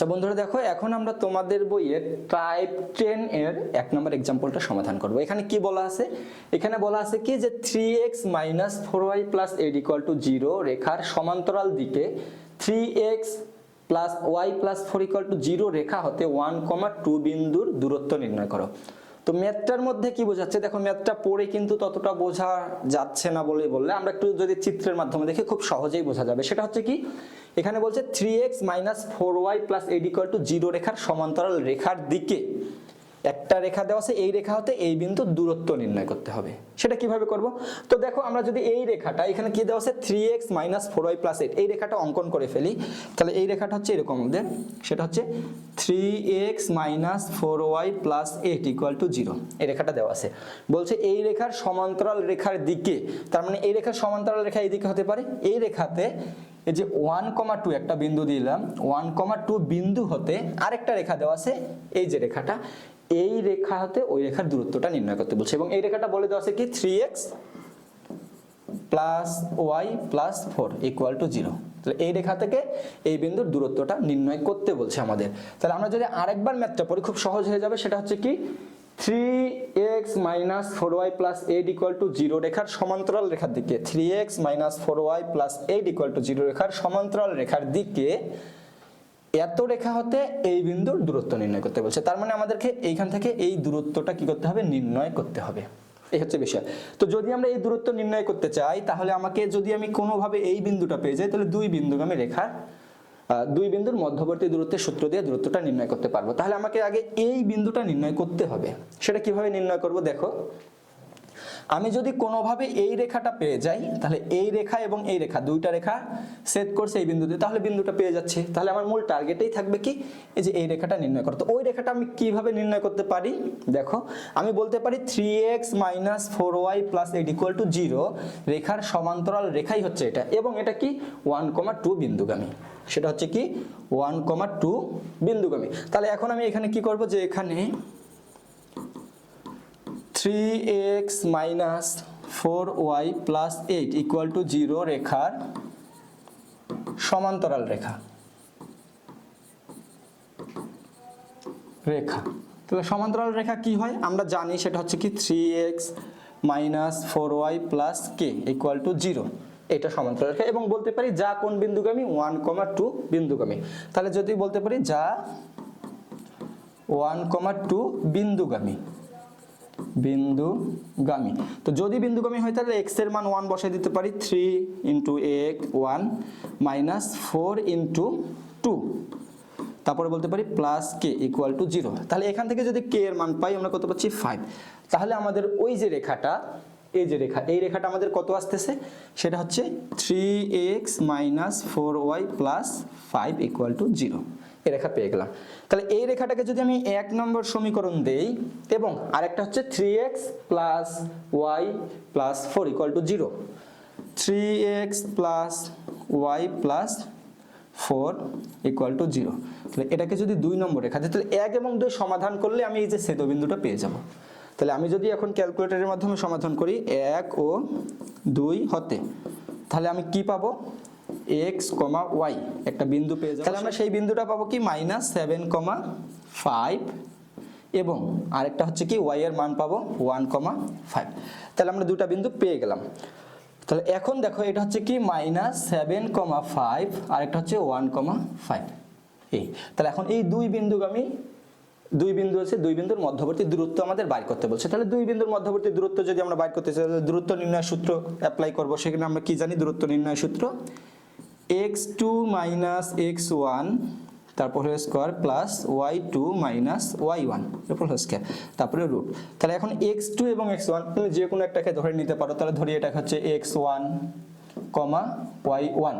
আচ্ছা বন্ধুরা দেখো, এখন আমরা তোমাদের বইয়ের টাইপ টেন এর এক নম্বর এক্সাম্পলটা সমাধান করব। এখানে কি বলা আছে? এখানে বলা আছে কি যে three x minus four y plus eight equal to zero রেখার সমান্তরাল দিকে three x plus y plus four equal to zero রেখা হতে ওয়ান কমা টু বিন্দুর দূরত্ব নির্ণয় করো। তো ম্যাথটার মধ্যে কি বোঝাচ্ছে? দেখো, ম্যাথটা পড়ে কিন্তু ততটা বোঝা যাচ্ছে না বলে বললে আমরা একটু যদি চিত্রের মাধ্যমে দেখি খুব সহজেই বোঝা যাবে। সেটা হচ্ছে কি? এখানে বলছে three x minus four y plus equal to zero রেখার সমান্তরাল রেখার দিকে। একটা রেখা দেওয়া আছে, এই রেখা হতে এই বিন্দুর দূরত্ব নির্ণয় করতে হবে। সেটা কীভাবে করব? তো দেখো, আমরা যদি এই রেখাটা, এখানে কি দেওয়া আছে? Three x minus four y plus eight এই রেখাটা অঙ্কন করে ফেলি। তাহলে এই রেখাটা হচ্ছে এরকম আমাদের। সেটা হচ্ছে three x minus four y plus eight equal to zero এই রেখাটা দেওয়া আছে। বলছে এই রেখার সমান্তরাল রেখার দিকে, তার মানে এই রেখার সমান্তরাল রেখা এই দিকে হতে পারে। এই রেখাতে এই যে ওয়ান কমা টু একটা বিন্দু দিলাম ওয়ান কমা টু বিন্দু হতে আরেকটা রেখা দেওয়া আছে। এই যে রেখাটা এই রেখা হতে ওই রেখার দূরত্বটা নির্ণয় করতে বলছে। এবং এই রেখাটা বলে দেওয়া আছে কি? Three x plus y plus four equal to zero তাহলে এই রেখা থেকে এই বিন্দুর দূরত্বটা নির্ণয় করতে বলছে আমাদের। তাহলে আমরা যদি আরেকবার ম্যাথটা পড়ি, খুব সহজ হয়ে যাবে। সেটা হচ্ছে কি? Three x minus four y plus eight equal to zero রেখার সমান্তরাল রেখার দিকে। Three x minus four y plus eight equal to zero রেখার সমান্তরাল রেখার দিকে এত রেখা হতে এই বিন্দুর দূরত্ব নির্ণয় করতে বলছে। তার মানে আমাদেরকে এইখান থেকে এই দূরত্বটা কি করতে হবে? নির্ণয় করতে হবে। এই হচ্ছে বিষয়। তো যদি আমরা এই দূরত্ব নির্ণয় করতে চাই তাহলে আমাকে যদি আমি কোনোভাবে এই বিন্দুটা পেয়ে যাই তাহলে দুই বিন্দুগামী আহ, দুই বিন্দুর মধ্যবর্তী দূরত্বের সূত্র দিয়ে দূরত্বটা নির্ণয় করতে পারব। তাহলে আমাকে আগে এই বিন্দুটা নির্ণয় করতে হবে। সেটা কীভাবে নির্ণয় করব? দেখো আমি যদি কোনোভাবে এই রেখাটা পেয়ে যাই, তাহলে এই রেখা এবং এই রেখা, দুইটা রেখা সেট করছে এই বিন্দুতে, তাহলে বিন্দুটা পেয়ে যাচ্ছে। তাহলে আমার মূল টার্গেটেই থাকবে কি? এই যে এই রেখাটা নির্ণয় করতে ওই রেখাটা আমি কীভাবে নির্ণয় করতে পারি? দেখো, আমি বলতে পারি three X minus four Y plus eight equal to zero রেখার সমান্তরাল রেখাই হচ্ছে এটা। এবং এটা কি? ওয়ান কমা টু বিন্দুগামী। সেটা হচ্ছে কি? ওয়ান কমা টু বিন্দুগামী। তাহলে এখন আমি এখানে কি করব? যে এখানে three x minus four y plus eight equal to zero রেখার সমান্তরাল রেখা। রেখা। তাহলে সমান্তরাল রেখা কি হয়? আমরা জানি সেটা হচ্ছে কি three x minus four y plus k equal to zero এটা সমান্তরাল রেখা এবং বলতে পারি যা কোন বিন্দুগামী? ওয়ান কমা টু বিন্দুগামী। তাহলে যদি বলতে পারি যা ওয়ান কমা টু বিন্দুগামী। বিন্দুগামী। তো যদি বিন্দুগামী হয়, তাহলে এক্সের মান ওয়ান বসাই দিতে পারি থ্রি ইন্টু এক one minus four into two তারপরে বলতে পারি plus k equal to zero তাহলে এখান থেকে যদি কে এর মান পাই, আমরা কত পাচ্ছি? ফাইভ তাহলে আমাদের ওই যে রেখাটা এই যে রেখা, এই রেখাটা আমাদের কত আসতেছে? সেটা হচ্ছে three x minus four y plus five equal to zero এই রেখা পেয়ে গেলাম। তাহলে এই রেখাটাকে যদি আমি এক নম্বর সমীকরণ দেই, এবং আরেকটা হচ্ছে three x plus y plus four equal to zero three x plus y plus four equal to zero তাহলে এটাকে যদি দুই নম্বর রেখা দিই, তাহলে এক এবং দুই সমাধান করলে আমি এই যে সেতবিন্দুটা পেয়ে যাব। তাহলে আমি যদি এখন ক্যালকুলেটরের মাধ্যমে সমাধান করি, এক ও দুই হতে, তাহলে আমি কি পাবো? এক্স কমা ওয়াই একটা বিন্দু পেয়ে যাব। তাহলে আমরা সেই বিন্দুটা পাবো কি? মাইনাস সেভেন কমা ফাইভ এবং আরেকটা হচ্ছে কি? ওয়াই এর মান পাবো ওয়ান কমা ফাইভ তাহলে আমরা দুটা বিন্দু পেয়ে গেলাম। তাহলে এখন দেখো, এটা হচ্ছে কি? মাইনাস সেভেন কমা ফাইভ আর একটা হচ্ছে ওয়ান কমা ফাইভ এই, তাহলে এখন এই দুই বিন্দুগামী দুই বিন্দু আছে, দুই বিন্দুর মধ্যবর্তী দূরত্ব আমাদের বাইর করতে বলছে। তাহলে দুই বিন্দুর মধ্যবর্তী দূরত্ব যদি আমরা বাইর করতে চাই, তাহলে দূরত্ব নির্ণয় সূত্র অ্যাপ্লাই করব। সেখানে আমরা কি জানি? দূরত্ব নির্ণয় সূত্র। X two minus x one তারপরে square plus y two minus y one এরপর স্কোয়ার তারপরে রুট তাহলে এখন এক্স টু এবং এক্স ওয়ান তুমি যে কোনো একটাকে ধরে নিতে পারো। তাহলে ধরি এটা হচ্ছে x one comma y one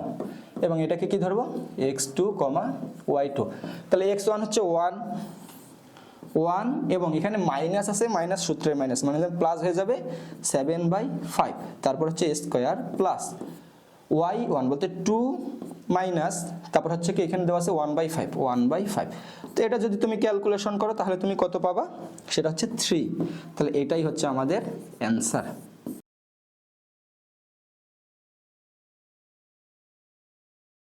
এবং এটাকে কি ধরবো? X two comma y two তাহলে এক্স ওয়ান হচ্ছে ওয়ান ওয়ান এবং এখানে মাইনাস আছে, মাইনাস সূত্রের মাইনাস মানে প্লাস হয়ে যাবে সেভেন বাই ফাইভ তারপর হচ্ছে স্কোয়ার প্লাস ওয়াই ওয়ান বলতে টু মাইনাস তারপর হচ্ছে কি এখানে দেওয়া আছে one by five one by five তো এটা যদি তুমি ক্যালকুলেশন করো, তাহলে তুমি কত পাবা? সেটা হচ্ছে থ্রি তাহলে এটাই হচ্ছে আমাদের অ্যান্সার